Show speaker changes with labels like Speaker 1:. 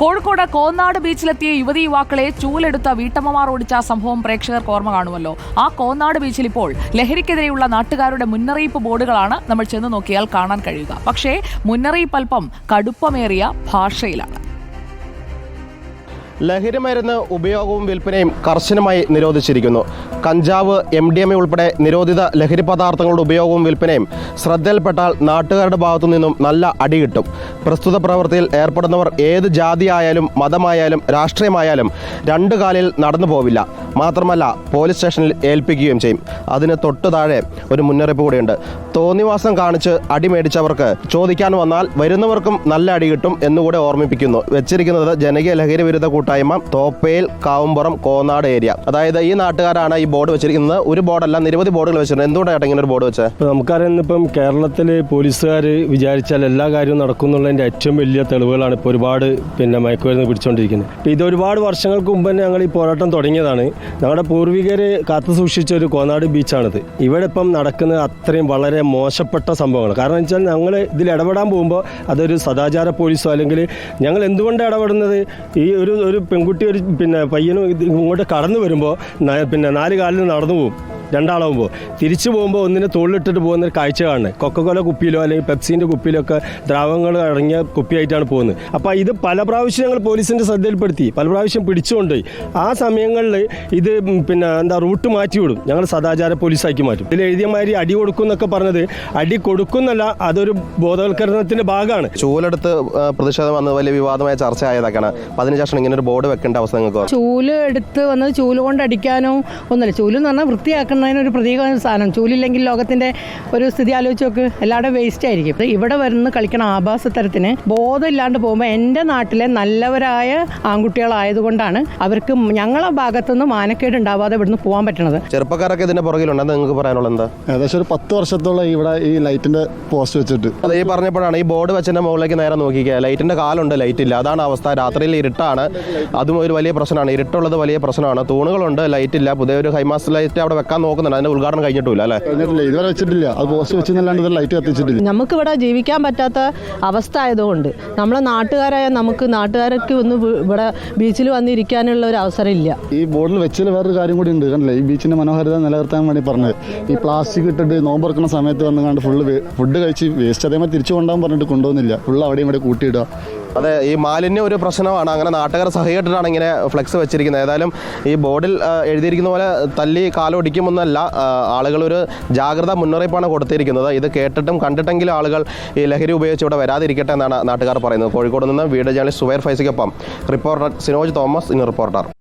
Speaker 1: കോഴിക്കോട് കോന്നാട് ബീച്ചിലെത്തിയ യുവതി യുവാക്കളെ ചൂലെടുത്ത വീട്ടമ്മമാർ ഓടിച്ച സംഭവം പ്രേക്ഷകർക്ക് ഓർമ്മ കാണുമല്ലോ. ആ കോന്നാട് ബീച്ചിൽ ഇപ്പോൾ ലഹരിക്കെതിരെയുള്ള നാട്ടുകാരുടെ മുന്നറിയിപ്പ് ബോർഡുകളാണ് നമ്മൾ ചെന്ന് നോക്കിയാൽ കാണാൻ കഴിയുക. പക്ഷേ മുന്നറിയിപ്പ് അല്പം കടുപ്പമേറിയ ഭാഷയിലാണ്.
Speaker 2: ലഹരിമരുന്ന് ഉപയോഗവും വിൽപ്പനയും കർശനമായി നിരോധിച്ചിരിക്കുന്നു. കഞ്ചാവ് എം ഡി എം ഉൾപ്പെടെ നിരോധിത ലഹരി പദാർത്ഥങ്ങളുടെ ഉപയോഗവും വിൽപ്പനയും ശ്രദ്ധയിൽപ്പെട്ടാൽ നാട്ടുകാരുടെ ഭാഗത്തു നിന്നും നല്ല അടി കിട്ടും. പ്രസ്തുത പ്രവൃത്തിയിൽ ഏർപ്പെടുന്നവർ ഏത് ജാതിയായാലും മതമായാലും രാഷ്ട്രീയമായാലും രണ്ടു കാലിൽ നടന്നു പോവില്ല. മാത്രമല്ല പോലീസ് സ്റ്റേഷനിൽ ഏൽപ്പിക്കുകയും ചെയ്യും. അതിന് തൊട്ടു താഴെ ഒരു മുന്നറിയിപ്പ് കൂടിയുണ്ട്. തോന്നിവാസം കാണിച്ച് അടി മേടിച്ചവർക്ക് ചോദിക്കാൻ വന്നാൽ വരുന്നവർക്കും നല്ല അടി കിട്ടും എന്നുകൂടെ ഓർമ്മിപ്പിക്കുന്നു. വെച്ചിരിക്കുന്നത് ജനകീയ ലഹരി വിരുദ്ധ കൂട്ടായ്മ തോപ്പയിൽ കാവുംപുറം കോന്നാട് ഏരിയ. അതായത് ഈ നാട്ടുകാരാണ് ഈ ബോർഡ് വെച്ചിരിക്കുന്നത്. ഒരു ബോർഡല്ല നിരവധി ബോർഡുകൾ വെച്ചിട്ടുണ്ട്. എന്തുകൊണ്ടാണ് ഇങ്ങനെ ഒരു ബോർഡ് വെച്ചത്?
Speaker 3: നമുക്കറിയാം ഇപ്പം കേരളത്തിൽ പോലീസുകാർ വിചാരിച്ചാൽ എല്ലാ കാര്യവും നടക്കുന്നുള്ളതിന്റെ ഏറ്റവും വലിയ തെളിവുകളാണ് ഇപ്പോൾ ഒരുപാട് പിന്നെ മയക്കുമരുന്ന് പിടിച്ചുകൊണ്ടിരിക്കുന്നത് ഇപ്പം ഇത് ഒരുപാട് വർഷങ്ങൾക്ക് മുമ്പ് തന്നെ ഞങ്ങൾ ഈ പോരാട്ടം തുടങ്ങിയതാണ്. ഞങ്ങളുടെ പൂർവികർ കാത്തു സൂക്ഷിച്ച ഒരു കോന്നാട് ബീച്ചാണിത്. ഇവിടെ ഇപ്പം നടക്കുന്ന അത്രയും വളരെ മോശപ്പെട്ട സംഭവങ്ങൾ കാരണം വെച്ചാൽ ഞങ്ങൾ ഇതിൽ ഇടപെടാൻ പോകുമ്പോൾ അതൊരു സദാചാര പോലീസോ അല്ലെങ്കിൽ ഞങ്ങൾ എന്തുകൊണ്ട് ഇടപെടുന്നത്? ഈ ഒരു ഒരു പെൺകുട്ടി ഒരു പിന്നെ പയ്യനും ഇങ്ങോട്ട് കടന്നു വരുമ്പോൾ പിന്നെ നാല് കാലിൽ നടന്നു പോകും രണ്ടാളാവുമ്പോൾ തിരിച്ചു പോകുമ്പോൾ ഒന്നിനെ തോളിലിട്ടിട്ട് പോകുന്ന ഒരു കാഴ്ച കാണുന്നത് കൊക്കക്കോല കുപ്പിയിലോ അല്ലെങ്കിൽ പെപ്സിന്റെ കുപ്പിയിലോ ഒക്കെ ദ്രാവകങ്ങൾ അടങ്ങിയ കുപ്പിയായിട്ടാണ് പോകുന്നത്. അപ്പോൾ ഇത് പല പ്രാവശ്യം ഞങ്ങൾ പോലീസിന്റെ ശ്രദ്ധയിൽപ്പെടുത്തി. പല പ്രാവശ്യം പിടിച്ചുകൊണ്ടുപോയി. ആ സമയങ്ങളിൽ ഇത് പിന്നെ എന്താ റൂട്ട് മാറ്റി വിടും. ഞങ്ങൾ സദാചാര പോലീസാക്കി മാറ്റും. ഇതിൽ എഴുതിയ മാതിരി അടി കൊടുക്കും എന്നൊക്കെ പറഞ്ഞത് അടി കൊടുക്കുന്നല്ല അതൊരു ബോധവൽക്കരണത്തിന്റെ ഭാഗമാണ്.
Speaker 2: ചൂലെടുത്ത് പ്രതിഷേധം വന്നത് വലിയ വിവാദമായ ചർച്ച ആയതൊക്കെയാണ് അപ്പം അതിനുശേഷം ഇങ്ങനെ ഒരു ബോർഡ് വെക്കേണ്ട അവസ്ഥ നിങ്ങൾക്ക്.
Speaker 4: ചൂൽ എടുത്ത് വന്നത് ചൂൽ കൊണ്ട് അടിക്കാനോ ഒന്നല്ല ചൂൽ എന്ന് പറഞ്ഞാൽ വൃത്തിയാക്കുന്നതിന് ഒരു പ്രതീക സാധനം. ചൂലില്ലെങ്കിൽ ലോകത്തിന്റെ ഒരു സ്ഥിതി ആലോചിച്ച് നോക്ക്. എല്ലാവരുടെ വേസ്റ്റ് ആയിരിക്കും. ഇവിടെ വരുന്ന കളിക്കണ ആഭാസ തരത്തിന് ബോധമില്ലാണ്ട് പോകുമ്പോൾ എന്റെ നാട്ടിലെ നല്ലവരായ ആൺകുട്ടികളായതുകൊണ്ടാണ് അവർക്ക് ഞങ്ങളെ ഭാഗത്തുനിന്ന് മാനക്കേട് ഉണ്ടാവാതെ ഇവിടുന്ന് പോകാൻ പറ്റണത്.
Speaker 2: ചെറുപ്പക്കാരൊക്കെ ഇതിന്റെ പുറകിലുണ്ട്. അത് നിങ്ങൾക്ക് പറയാനുള്ളത് എന്താ?
Speaker 5: ഏകദേശം ഒരു പത്ത് വർഷത്തോളം ഇവിടെ ഈ ലൈറ്റിന്റെ പോസ്റ്റ് വെച്ചിട്ട്.
Speaker 2: അത് ഈ പറഞ്ഞപ്പോഴാണ് ഈ ബോർഡ് വെച്ചതിന്റെ മുകളിലേക്ക് നേരെ നോക്കിക്കുക ലൈറ്റിന്റെ കാലുണ്ട് ലൈറ്റ് ഇല്ല അതാണ് അവസ്ഥ. രാത്രിയിൽ ഇരുട്ടാണ്. അതും ഒരു വലിയ പ്രശ്നമാണ്. ഇരുട്ടുള്ളത് വലിയ പ്രശ്നമാണ്. തൂണുകളുണ്ട് ലൈറ്റ് ഇല്ല പുതിയൊരു ഹൈമാസ് ലൈറ്റ് അവിടെ വെക്കാൻ നോക്കുന്നുണ്ട്. അതിന്റെ ഉദ്ഘാടനം കഴിഞ്ഞിട്ടില്ല അല്ലേ?
Speaker 5: കഴിഞ്ഞിട്ടില്ല. ഇതുവരെ വെച്ചിട്ടില്ല. അത് പോസ്റ്റ് വെച്ചെന്നല്ലാണ്ട് ഇത് ലൈറ്റ് കത്തിച്ചിട്ടില്ല.
Speaker 6: നമുക്കിവിടെ ജീവിക്കാൻ പറ്റാത്ത അവസ്ഥ ആയതുകൊണ്ട് നമ്മളെ നാട്ടുകാരായ നമുക്ക് നാട്ടുകാരൊക്കെ ഒന്ന് ഇവിടെ ബീച്ചിൽ വന്നിരിക്കാനുള്ള ഒരു അവസരം ഇല്ല
Speaker 5: ഈ ബോർഡിൽ വെച്ചതിൽ വേറൊരു കാര്യം കൂടി ഉണ്ട്. കണ്ടില്ലേ? ഈ ബീച്ചിന്റെ മനോഹാരിത നിലനിർത്താൻ വേണ്ടി പറഞ്ഞത്. ഈ പ്ലാസ്റ്റിക് ഇട്ടിട്ട് നോമ്പറക്കുന്ന സമയത്ത് വന്ന് കണ്ട് ഫുള്ള് ഫുഡ് കഴിച്ച് വേസ്റ്റ് അതേമാതിരി തിരിച്ചു കൊണ്ടുപോകാൻ പറഞ്ഞിട്ട് കൊണ്ടുപോകുന്നില്ല. ഫുള്ള് അവിടെയും ഇവിടെ കൂട്ടിയിടുക.
Speaker 2: അതെ ഈ മാലിന്യം ഒരു പ്രശ്നമാണ്. അങ്ങനെ നാട്ടുകാർ സഹകരിച്ചിട്ടാണ് ഇങ്ങനെ ഫ്ലെക്സ് വെച്ചിരിക്കുന്നത്. ഏതായാലും ഈ ബോർഡിൽ എഴുതിയിരിക്കുന്ന പോലെ തല്ലി കാലൊടിക്കുമെന്നല്ല ആളുകൾ ഒരു ജാഗ്രത മുന്നറിയിപ്പാണ് കൊടുത്തിരിക്കുന്നത്. ഇത് കേട്ടിട്ടും കണ്ടിട്ടെങ്കിലും ആളുകൾ ഈ ലഹരി ഉപയോഗിച്ച് ഇവിടെ വരാതിരിക്കട്ടെ എന്നാണ് നാട്ടുകാർ പറയുന്നത്. കോഴിക്കോട് നിന്ന് വീഡിയോ ജേർണലിസ്റ്റ് സുബൈർ ഫൈസിക്കൊപ്പം റിപ്പോർട്ടർ സിനോജ് തോമസ് ഇന്ന് റിപ്പോർട്ടർ.